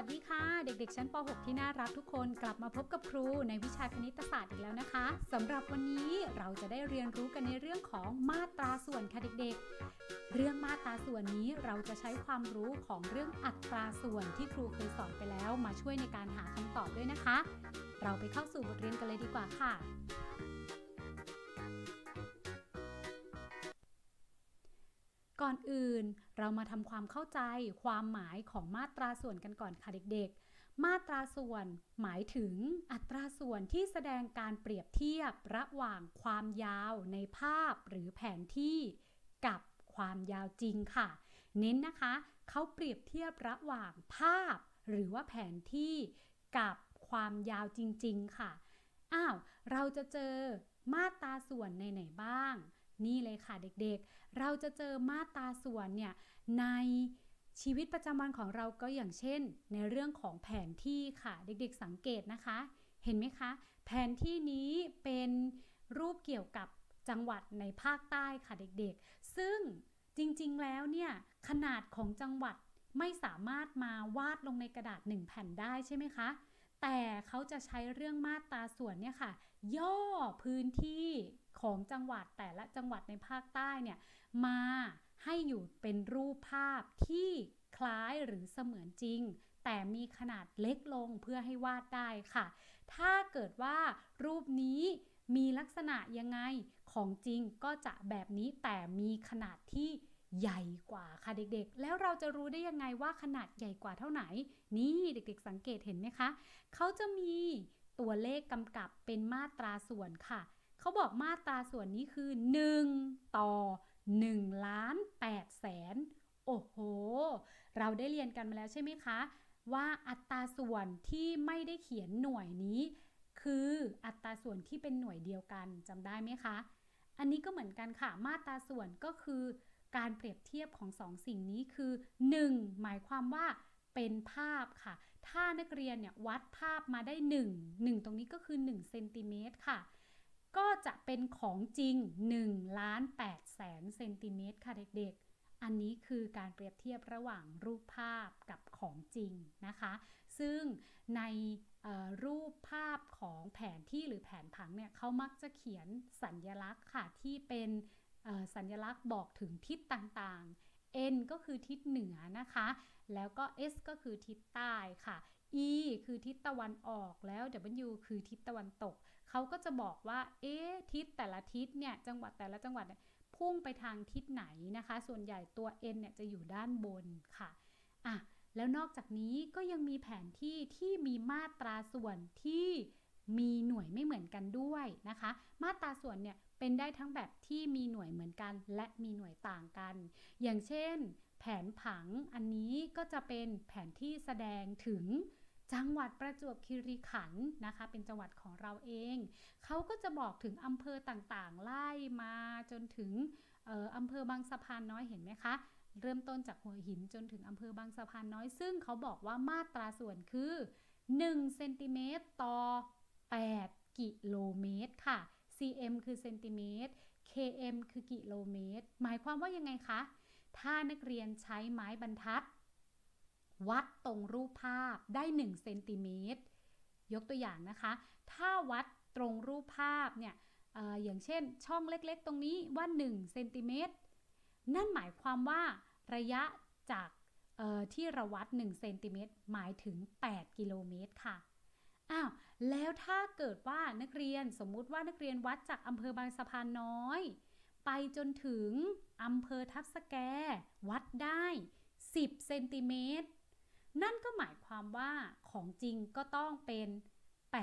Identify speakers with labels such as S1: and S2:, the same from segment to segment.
S1: วัสดีค่ะ เด็กๆ ชั้นป .6 ที่น่ารักทุกคนกลับมาพบกับครูในวิชาคณิตศาสตร์อีกแล้วนะคะสำหรับวันนี้เราจะได้เรียนรู้กันในเรื่องของมาตราส่วนค่ะเด็กๆ เรื่องมาตราส่วนนี้เราจะใช้ความรู้ของเรื่องอัตราส่วนที่ครูเคยสอนไปแล้ว มาช่วยในการหาคำตอบด้วยนะคะ เราไปเข้าสู่บทเรียนกันเลยดีกว่าค่ะ ก่อนอื่นเรามาทำความเข้าใจความหมายของมาตราส่วนกันก่อนค่ะเด็กๆ มาตราส่วนหมายถึงอัตราส่วนที่แสดงการเปรียบเทียบระหว่างความยาวในภาพหรือแผนที่กับความยาวจริงค่ะ เน้นนะคะเขาเปรียบเทียบระหว่างภาพ หรือว่าแผนที่กับความยาวจริง ๆ ค่ะ อ้าว เราจะเจอมาตราส่วนในไหนบ้าง นี่เลยค่ะเด็กๆ เราจะเจอมาตราส่วนเนี่ยในชีวิตประจำวันของเราก็อย่างเช่น ในเรื่องของแผนที่ค่ะ เด็กๆสังเกตนะคะ เห็นไหมคะ แผนที่นี้เป็นรูปเกี่ยวกับจังหวัดในภาคใต้ค่ะเด็กๆ ซึ่งจริงๆแล้วเนี่ยขนาดของจังหวัดไม่สามารถมาวาดลงในกระดาษหนึ่งแผ่นได้ใช่ไหมคะ แต่เขาจะใช้เรื่องมาตราส่วนเนี่ยค่ะ ย่อพื้นที่ ของจังหวัดแต่ละจังหวัดในภาคใต้เนี่ยมาให้อยู่เป็นรูปภาพที่คล้ายหรือเสมือนจริง แต่มีขนาดเล็กลงเพื่อให้วาดได้ค่ะ ถ้าเกิดว่ารูปนี้มีลักษณะยังไงของจริงก็จะแบบนี้แต่มีขนาดที่ใหญ่กว่าค่ะเด็กๆ แล้วเราจะรู้ได้ยังไงว่าขนาดใหญ่กว่าเท่าไหน นี่เด็กๆ สังเกตเห็นไหมคะ เขาจะมีตัวเลขกำกับเป็นมาตราส่วนค่ะ เขาบอกมาตราส่วนนี้คือ 1 ต่อ1ล้าน8แสนโอ้โห เราได้เรียนกันมาแล้วใช่ไหมคะ ว่าอัตราส่วนที่ไม่ได้เขียนหน่วยนี้ คืออัตราส่วนที่เป็นหน่วยเดียวกันจำได้ไหมคะ อันนี้ก็เหมือนกันค่ะ มาตราส่วนก็คือ การเปรียบเทียบของสองสิ่งนี้คือ 1. หมายความว่าเป็นภาพค่ะ ถ้านักเรียนเนี่ยวัดภาพมาได้ 1 1 ตรงนี้ก็คือ1เซนติเมตรค่ะ ก็จะเป็นของจริง1ล้าน8แสนเซนติเมตรค่ะเด็กๆ อันนี้คือการเปรียบเทียบระหว่างรูปภาพกับของจริงนะคะ ซึ่งในรูปภาพของแผนที่หรือแผนผังเนี่ยเขามักจะเขียนสัญญลักษณ์ค่ะที่เป็นสัญลักษณ์บอกถึงทิศต่างๆ N ก็คือทิศเหนือนะคะ แล้วก็ S ก็คือทิศใต้ค่ะ E คือทิศตะวันออกแล้ว W คือทิศตะวันตก เขาก็จะบอกว่า เอ๊ะทิศแต่ละทิศเนี่ย จังหวัดแต่ละจังหวัดเนี่ยพุ่งไปทางทิศไหนนะคะ ส่วนใหญ่ตัว N เนี่ยจะอยู่ด้านบนค่ะอะ แล้วนอกจากนี้ก็ยังมีแผนที่ที่มีมาตราส่วนที่มีหน่วยไม่เหมือนกันด้วยนะคะ มาตราส่วนเนี่ยเป็นได้ทั้งแบบที่มีหน่วยเหมือนกัน และมีหน่วยต่างกัน อย่างเช่น แผนผังอันนี้ก็จะเป็นแผนที่แสดงถึงจังหวัดประจวบคีรีขันธ์นะคะ เป็นจังหวัดของเราเอง เขาก็จะบอกถึงอำเภอต่างๆ ไล่มาจนถึงอออำเภอบางสะพานน้อยเห็นไหมคะ เริ่มต้นจากหัวหินจนถึงอำเภอบางสะพานน้อย ซึ่งเขาบอกว่ามาตราส่วนคือ1เซนติเมตรต่อ 8 กิโลเมตรค่ะ cm คือเซนติเมตร km คือกิโลเมตร หมายความว่ายังไงคะ ถ้านักเรียนใช้ไม้บรรทัด วัดตรงรูปภาพได้1เซนติเมตรยกตัวอย่างนะคะ ถ้าวัดตรงรูปภาพเนี่ยออย่างเช่นช่องเล็กๆ ตรงนี้ว่า1เซนติเมตรนั่นหมายความว่าระยะจากที่เราวัด1เซนติเมตรหมายถึง 8 กิโลเมตรค่ะอ้าวแล้วถ้าเกิดว่านักเรียนสมมุติว่านักเรียนวัดจากอำเภอบางสะพานน้อย ไปจนถึงอำเภอทับสแก วัดได้ 10 เซนติเมตร นั่นก็หมายความว่าของจริงก็ต้องเป็น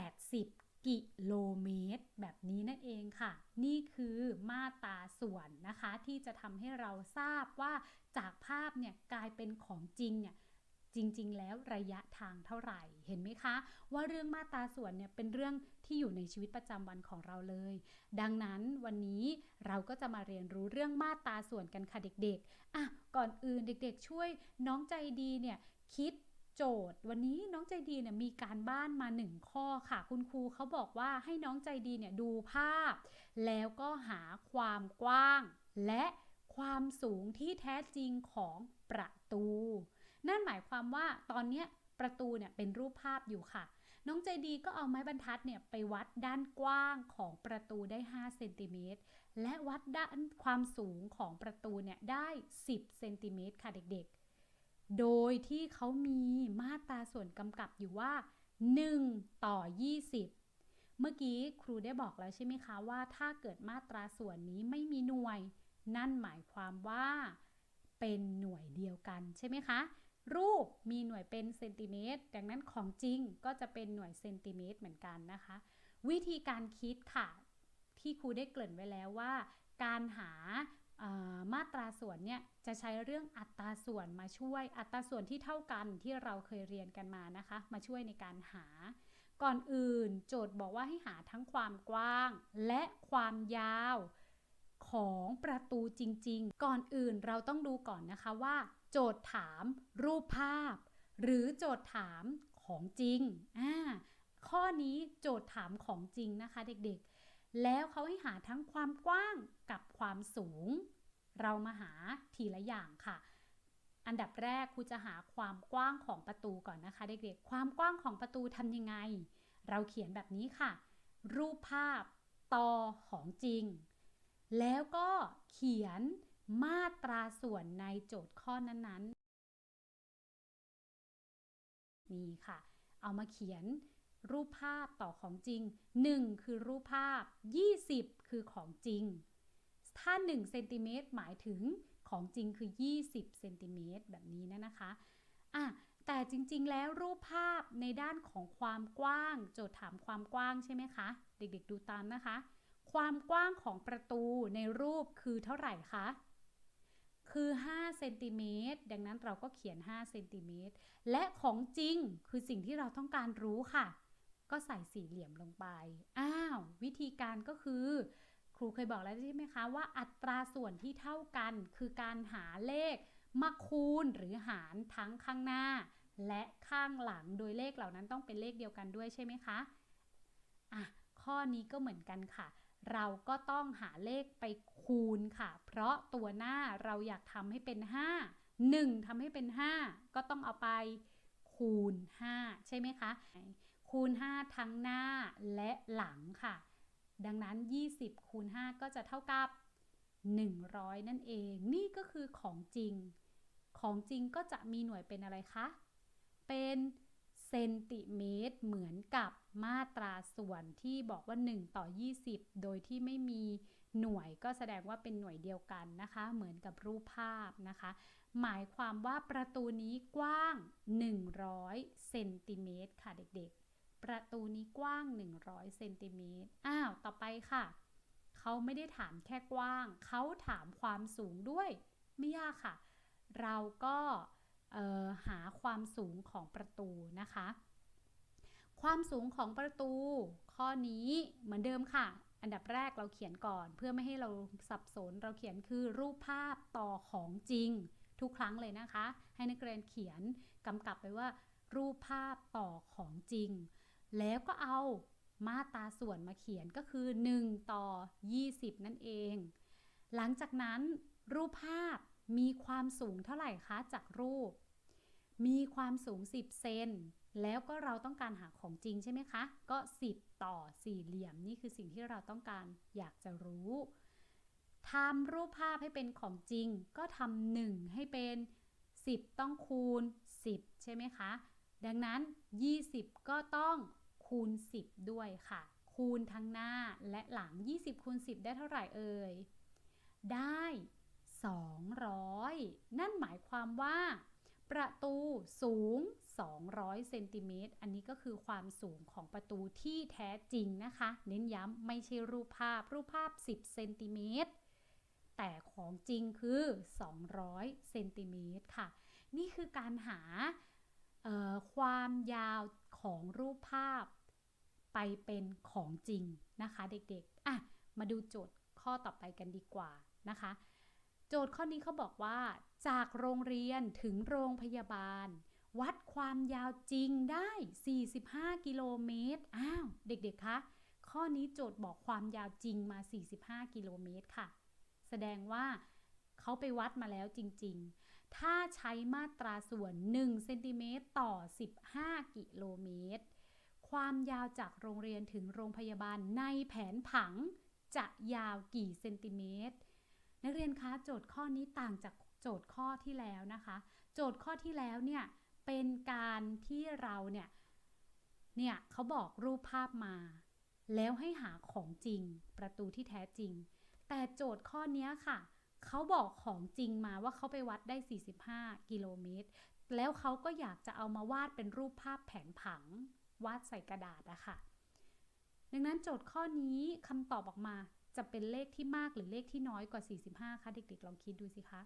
S1: 80 กิโลเมตร แบบนี้นั่นเองค่ะ นี่คือมาตาส่วนนะคะ ที่จะทำให้เราทราบว่าจากภาพเนี่ยกลายเป็นของจริงเนี่ย จริง ๆ แล้วระยะทางเท่าไหร่เห็นไหมคะ ว่าเรื่องมาตราส่วนเนี่ยเป็นเรื่องที่อยู่ในชีวิตประจำวันของเราเลย ดังนั้นวันนี้เราก็จะมาเรียนรู้เรื่องมาตราส่วนกันค่ะเด็กๆอะก่อนอื่นเด็ก ๆ ช่วยน้องใจดีเนี่ยคิดโจทย์ วันนี้น้องใจดีเนี่ยมีการบ้านมาหนึ่งข้อค่ะ คุณครูเขาบอกว่าให้น้องใจดีเนี่ยดูภาพ แล้วก็หาความกว้าง และความสูงที่แท้จริงของประตู นั่นหมายความว่าตอนนี้ประตูเนี่ยเป็นรูปภาพอยู่ค่ะ น้องใจดีก็เอาไม้บรรทัดเนี่ยไปวัดด้านกว้างของประตูได้5เซนติเมตรและวัดด้านความสูงของประตูเนี่ยได้ 10เซนติเมตรค่ะเด็กๆ โดยที่เขามีมาตราส่วนกำกับอยู่ว่า 1 ต่อ 20 เมื่อกี้ครูได้บอกแล้วใช่ไหมคะว่า ถ้าเกิดมาตราส่วนนี้ไม่มีหน่วย นั่นหมายความว่า เป็นหน่วยเดียวกันใช่ไหมคะ รูปมีหน่วยเป็นเซนติเมตร ดังนั้นของจริงก็จะเป็นหน่วยเซนติเมตรเหมือนกันนะคะ วิธีการคิดค่ะ ที่ครูได้เกริ่นไว้แล้วว่า การหามาตราส่วนเนี่ยจะใช้เรื่องอัตราส่วนมาช่วยอัตราส่วนที่เท่ากันที่เราเคยเรียนกันมานะคะ มาช่วยในการหา ก่อนอื่นโจทย์บอกว่าให้หาทั้งความกว้าง และความยาวของประตูจริง ๆ ก่อนอื่นเราต้องดูก่อนนะคะว่า โจทย์ถามรูปภาพ หรือโจทย์ถามของจริงอ่าข้อนี้โจทย์ถามของจริงนะคะเด็กๆ แล้วเขาให้หาทั้งความกว้างกับความสูง เรามาหาทีละอย่างค่ะ อันดับแรกครูจะหาความกว้างของประตูก่อนนะคะ เด็กๆ ความกว้างของประตูทำยังไง เราเขียนแบบนี้ค่ะ รูปภาพต่อของจริง แล้วก็เขียน มาตราส่วนในโจทย์ข้อนั้นๆ นี่ค่ะ เอามาเขียนรูปภาพต่อของจริง 1 คือรูปภาพ 20 คือของจริง ถ้า1เซนติเมตรหมายถึงของจริงคือ 20เซนติเมตรแบบนี้นะนะคะอะแต่จริงๆ แล้วรูปภาพในด้านของความกว้าง โจทย์ถามความกว้างใช่ไหมคะ เด็กๆดูตามนะคะ ความกว้างของประตูในรูปคือเท่าไหร่คะ คือ5เซนติเมตรดังนั้นเราก็เขียน5เซนติเมตรและของจริงคือสิ่งที่เราต้องการรู้ค่ะ ก็ใส่สี่เหลี่ยมลงไป อ้าว วิธีการก็คือ ครูเคยบอกแล้วใช่ไหมคะว่าอัตราส่วนที่เท่ากัน คือการหาเลขมาคูณหรือหารทั้งข้างหน้า และข้างหลังโดยเลขเหล่านั้นต้องเป็นเลขเดียวกันด้วยใช่ไหมคะอะข้อนี้ก็เหมือนกันค่ะ เราก็ต้องหาเลขไปคูณค่ะ เพราะตัวหน้าเราอยากทำให้เป็น 5 1ทำให้เป็น 5 ก็ต้องเอาไปคูณ 5 ใช่ไหมคะ คูณ 5 ทั้งหน้าและหลังค่ะ ดังนั้น 20 คูณ 5 ก็จะเท่ากับ 100 นั่นเอง นี่ก็คือของจริง ของจริงก็จะมีหน่วยเป็นอะไรคะ เป็น ซนติเมตร เหมือนกับมาตราส่วนที่บอกว่า 1 ต่อ 20 โดยที่ไม่มีหน่วยก็แสดงว่าเป็นหน่วยเดียวกันนะคะ เหมือนกับรูปภาพนะคะ หมายความว่าประตูนี้กว้าง 100เซนติเมตรค่ะเด็กๆ ประตูนี้กว้าง 100เซนติเมตรอ้าว ต่อไปค่ะ เขาไม่ได้ถามแค่กว้าง เขาถามความสูงด้วย ไม่ยากค่ะ เราก็ หาความสูงของประตูนะคะ ความสูงของประตู ข้อนี้เหมือนเดิมค่ะ อันดับแรกเราเขียนก่อน เพื่อไม่ให้เราสับสนเราเขียนคือรูปภาพต่อของจริง ทุกครั้งเลยนะคะ ให้นักเรียนเขียนกำกับไปว่า รูปภาพต่อของจริง แล้วก็เอามาตราส่วนมาเขียนก็คือ 1 ต่อ 20 นั่นเอง หลังจากนั้นรูปภาพมีความสูงเท่าไหร่คะจากรูป มีความสูง 10 เซน แล้วก็เราต้องการหาของจริงใช่ไหมคะ ก็ 10 ต่อสี่เหลี่ยม นี่คือสิ่งที่เราต้องการอยากจะรู้ทำรูปภาพให้เป็นของจริง ก็ทำหนึ่งให้เป็น 10 ต้องคูณ 10 ใช่ไหมคะ ดังนั้น 20 ก็ต้องคูณ 10 ด้วยค่ะ คูณทั้งหน้าและหลัง 20 คูณ 10 ได้เท่าไหร่เอ่ย ได้ 200 นั่นหมายความว่า ประตูสูง 200 เซนติเมตร อันนี้ก็คือความสูงของประตูที่แท้จริงนะคะ เน้นย้ำไม่ใช่รูปภาพ รูปภาพ 10 เซนติเมตร แต่ของจริงคือ 200 เซนติเมตรค่ะ นี่คือการหาความยาวของรูปภาพไปเป็นของจริงนะคะเด็กๆ อะ มาดูโจทย์ข้อต่อไปกันดีกว่านะคะ โจทย์ข้อนี้เขาบอกว่า จากโรงเรียนถึงโรงพยาบาล วัดความยาวจริงได้ 45 กิโลเมตร อ้าว เด็กๆ คะ ข้อนี้โจทย์บอกความยาวจริงมา 45 กิโลเมตรค่ะ แสดงว่าเขาไปวัดมาแล้วจริงๆ ถ้าใช้มาตราส่วน1เซนติเมตรต่อ 15 กิโลเมตร ความยาวจากโรงเรียนถึงโรงพยาบาลในแผนผังจะยาวกี่เซนติเมตร นักเรียนคะโจทย์ข้อนี้ต่างจาก โจทย์ข้อที่แล้วนะคะ โจทย์ข้อที่แล้วเนี่ยเป็นการที่เราเนี่ยเนี่ยเขาบอกรูปภาพมา แล้วให้หาของจริง ประตูที่แท้จริง แต่โจทย์ข้อนี้ค่ะเขาบอกของจริงมาว่าเขาไปวัดได้ 45 กิโลเมตร แล้วเขาก็อยากจะเอามาวาดเป็นรูปภาพแผนผัง วาดใส่กระดาษอะค่ะ ดังนั้นโจทย์ข้อนี้คำตอบออกมาจะเป็นเลขที่มากหรือเลขที่น้อยกว่า 45 คะเด็กๆ ลองคิดดูสิคะ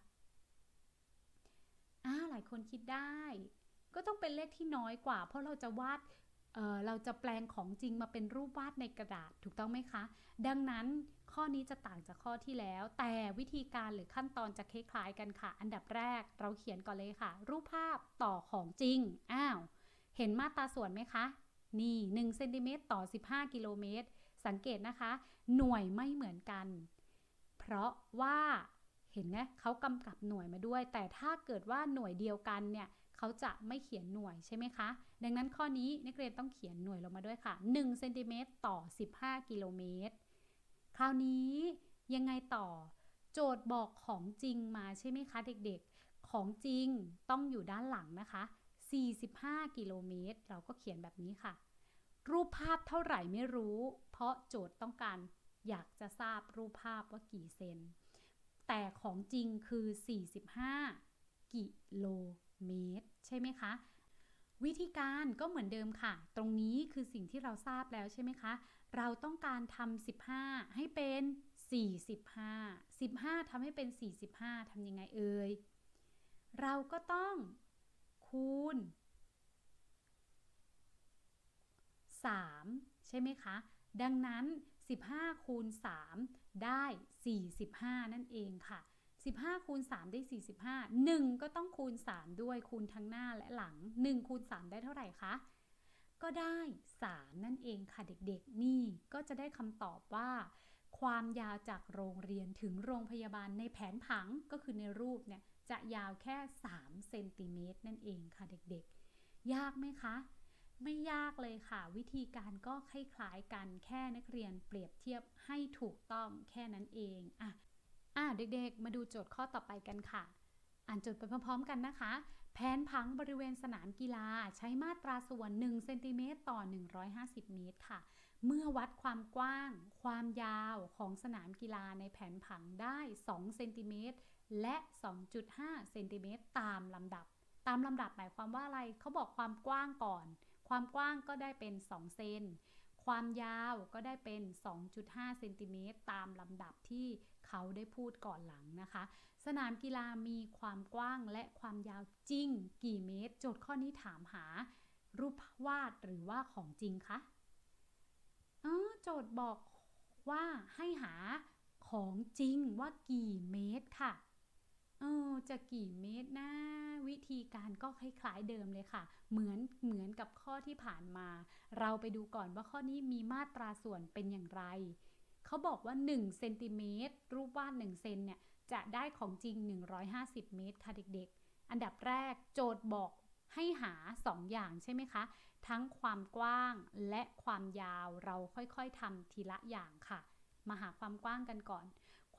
S1: อ่าหลายคนคิดได้ ก็ต้องเป็นเลขที่น้อยกว่า เพราะเราจะวาดเเราจะแปลงของจริงมาเป็นรูปวาดในกระดาษถูกต้องไหมคะ ดังนั้นข้อนี้จะต่างจากข้อที่แล้ว แต่วิธีการหรือขั้นตอนจะคล้ายๆกันค่ะ อันดับแรกเราเขียนก่อนเลยค่ะ รูปภาพต่อของจริงอ้าวเห็นมาตราส่วนไหมคะ นี่1เซนติเมตรต่อ 15 กิโลเมตรสังเกตนะคะ หน่วยไม่เหมือนกัน เพราะว่า เห็นไหมเขากำกับหน่วยมาด้วย แต่ถ้าเกิดว่าหน่วยเดียวกันเนี่ยเขาจะไม่เขียนหน่วยใช่ไหมคะ ดังนั้นข้อนี้นักเรียนต้องเขียนหน่วยลงมาด้วยค่ะ1เซนติเมตรต่อ 15 กิโลเมตร คราวนี้ยังไงต่อ โจทย์บอกของจริงมาใช่ไหมคะเด็กๆ ของจริงต้องอยู่ด้านหลังนะคะ 45 กิโลเมตร เราก็เขียนแบบนี้ค่ะ รูปภาพเท่าไหร่ไม่รู้ เพราะโจทย์ต้องการอยากจะทราบรูปภาพว่ากี่เซน แต่ของจริงคือ 45 กิโลเมตร ใช่ไหมคะ วิธีการก็เหมือนเดิมค่ะ ตรงนี้คือสิ่งที่เราทราบแล้วใช่ไหมคะ เราต้องการทำ15 ให้เป็น 45 15ทำให้เป็น 45ทำยังไงเอ่ย เราก็ต้องคูณ 3 ใช่ไหมคะ ดังนั้น 15 คูณ 3 ได้ 45 นั่นเองค่ะ 15 คูณ 3 ได้ 45 1 ก็ต้องคูณ 3 ด้วยคูณทั้งหน้าและหลัง 1 คูณ 3 ได้เท่าไหร่คะ ก็ได้ 3 นั่นเองค่ะเด็กๆ นี่ก็จะได้คำตอบว่า ความยาวจากโรงเรียนถึงโรงพยาบาลในแผนผังก็คือในรูปเนี่ยจะยาวแค่ 3 เซนติเมตรนั่นเองค่ะเด็กๆ ยากไหมคะ ไม่ยากเลยค่ะ วิธีการก็คล้ายๆกันแค่นักเรียนเปรียบเทียบให้ถูกต้องแค่นั้นเองอะอ่าเด็กๆ มาดูโจทย์ข้อต่อไปกันค่ะ อ่านโจทย์ไปพร้อมๆ กันนะคะ แผนผังบริเวณสนามกีฬาใช้มาตราส่วน 1 เซนติเมตรต่อ 150 เมตรค่ะ เมื่อวัดความกว้าง ความยาวของสนามกีฬาในแผนผังได้ 2 เซนติเมตรและ 2.5 เซนติเมตรตามลำดับ ตามลำดับหมายความว่าอะไรเขาบอกความกว้างก่อน ความกว้างก็ได้เป็น 2 เซน ความยาวก็ได้เป็น 2.5 เซนติเมตรตามลำดับที่เขาได้พูดก่อนหลังนะคะ สนามกีฬามีความกว้างและความยาวจริงกี่เมตร โจทย์ข้อนี้ถามหา รูปวาดหรือว่าของจริงคะเออโจทย์บอกว่าให้หาของจริงว่ากี่เมตรค่ะ เออจะกี่เมตรนะวิธีการก็คล้ายๆเดิมเลยค่ะ เหมือนเหมือนกับข้อที่ผ่านมา เราไปดูก่อนว่าข้อนี้มีมาตราส่วนเป็นอย่างไร เขาบอกว่า1เซนติเมตรรูปวาด1เซนเนี่ยจะได้ของจริง 150 เมตรค่ะเด็กๆ อันดับแรกโจทย์บอกให้หา 2 อย่างใช่ไหมคะ ทั้งความกว้างและความยาวเราค่อยๆทำทีละอย่างค่ะ มาหาความกว้างกันก่อน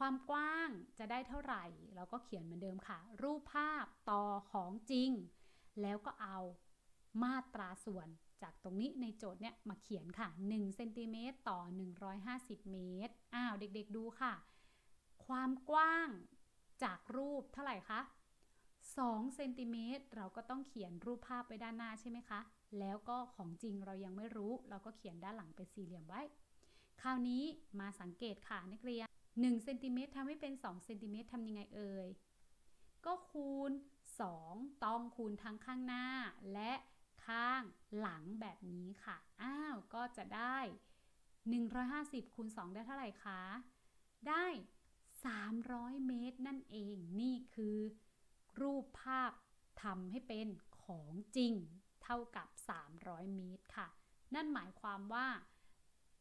S1: ความกว้างจะได้เท่าไหร่ เราก็เขียนเหมือนเดิมค่ะ รูปภาพต่อของจริง แล้วก็เอามาตราส่วนจากตรงนี้ในโจทย์เนี่ยมาเขียนค่ะ1เซนติเมตรต่อ 150 เมตร อ้าวเด็กๆดูค่ะ ความกว้างจากรูปเท่าไหร่คะ2เซนติเมตรเราก็ต้องเขียนรูปภาพไว้ด้านหน้าใช่ไหมคะ แล้วก็ของจริงเรายังไม่รู้ เราก็เขียนด้านหลังเป็นสี่เหลี่ยมไว้ คราวนี้มาสังเกตค่ะนักเรียน 1เซนติเมตรทำให้เป็น2เซนติเมตรทำยังไงเอ่ย ก็คูณ 2 ต้องคูณทั้งข้างหน้า และข้างหลังแบบนี้ค่ะ อ้าว ก็จะได้ 150คูณ2ได้เท่าไหร่คะ ได้ 300 เมตรนั่นเอง นี่คือรูปภาพทำให้เป็นของจริงเท่ากับ 300 เมตรค่ะ นั่นหมายความว่า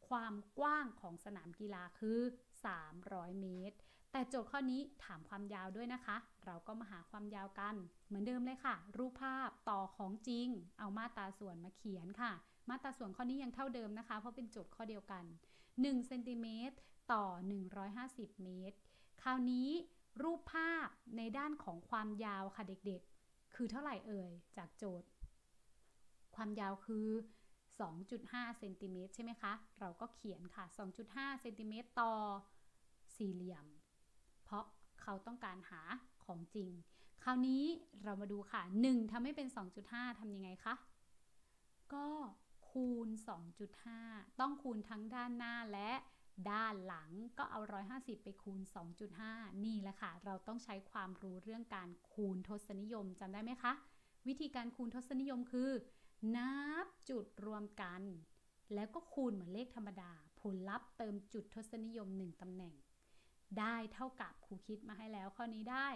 S1: ความกว้างของสนามกีฬาคือ 300 เมตร แต่โจทย์ข้อนี้ถามความยาวด้วยนะคะ เราก็มาหาความยาวกัน เหมือนเดิมเลยค่ะ รูปภาพต่อของจริง เอามาตราส่วนมาเขียนค่ะ มาตราส่วนข้อนี้ยังเท่าเดิมนะคะ เพราะเป็นโจทย์ข้อเดียวกัน1เซนติเมตรต่อ 150 เมตร คราวนี้รูปภาพในด้านของความยาวค่ะเด็กๆ คือเท่าไหร่เอ่ยจากโจทย์ ความยาวคือ 2.5เซนติเมตรใช่ไหมคะ เราก็เขียนค่ะ 2.5เซนติเมตรต่อสี่เหลี่ยม เพราะเขาต้องการหาของจริง คราวนี้เรามาดูค่ะ 1ทำให้เป็น 2.5ทำยังไงคะ ก็คูณ 2.5 ต้องคูณทั้งด้านหน้าและด้านหลังก็เอา 150 ไปคูณ 2.5 นี่แหละค่ะ เราต้องใช้ความรู้เรื่องการคูณทศนิยมจำได้ไหมคะ วิธีการคูณทศนิยมคือ นับจุดรวมกัน แล้วก็คูณเหมือนเลขธรรมดา ผลลัพธ์เติมจุดทศนิยม 1ตำแหน่ง ได้เท่ากับครูคิดมาให้แล้ว ข้อนี้ได้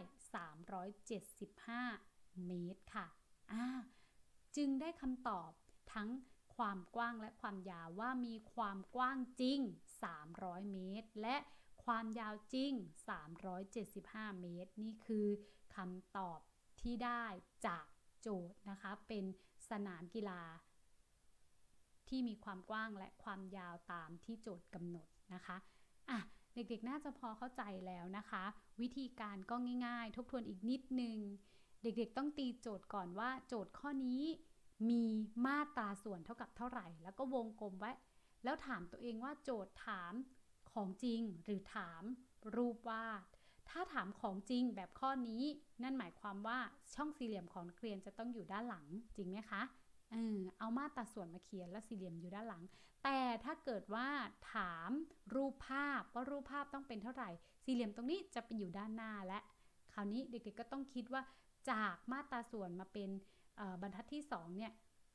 S1: 375 เมตรค่ะอ่าจึงได้คำตอบทั้งความกว้างและความยาวว่ามีความกว้างจริง 300 เมตร และความยาวจริง 375 เมตร นี่คือคำตอบที่ได้จากโจทย์นะคะ เป็น สนามกีฬา ที่มีความกว้างและความยาวตามที่โจทย์กำหนดนะคะอะเด็กๆ น่าจะพอเข้าใจแล้วนะคะ วิธีการก็ง่ายๆ ทบทวนอีกนิดนึง เด็กๆ ต้องตีโจทย์ก่อนว่า โจทย์ข้อนี้มีมาตราส่วนเท่ากับเท่าไหร่ แล้วก็วงกลมไว้ แล้วถามตัวเองว่าโจทย์ถามของจริงหรือถามรูปวาด ถ้าถามของจริงแบบข้อนี้ นั่นหมายความว่าช่องสี่เหลี่ยมของนักเรียนจะต้องอยู่ด้านหลังจริงไหมคะเออเอามาตราส่วนมาเขียนแล้วสี่เหลี่ยมอยู่ด้านหลัง แต่ถ้าเกิดว่าถามรูปภาพว่ารูปภาพต้องเป็นเท่าไหร่ สี่เหลี่ยมตรงนี้จะเป็นอยู่ด้านหน้าและ คราวนี้เด็กๆก็ต้องคิดว่าจากมาตราส่วนมาเป็นบรรทัดที่2เนี่ย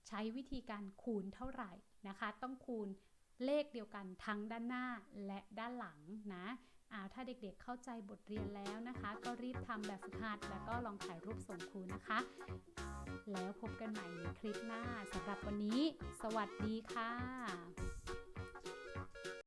S1: ใช้วิธีการคูณเท่าไหร่นะคะ ต้องคูณเลขเดียวกันทั้งด้านหน้าและด้านหลังนะ อาถ้าเด็กๆเข้าใจบทเรียนแล้วนะคะ ก็รีบทำแบบฝึกหัด แล้วก็ลองถ่ายรูปส่งครูนะคะ แล้วพบกันใหม่ในคลิปหน้าสำหรับวันนี้ สวัสดีค่ะ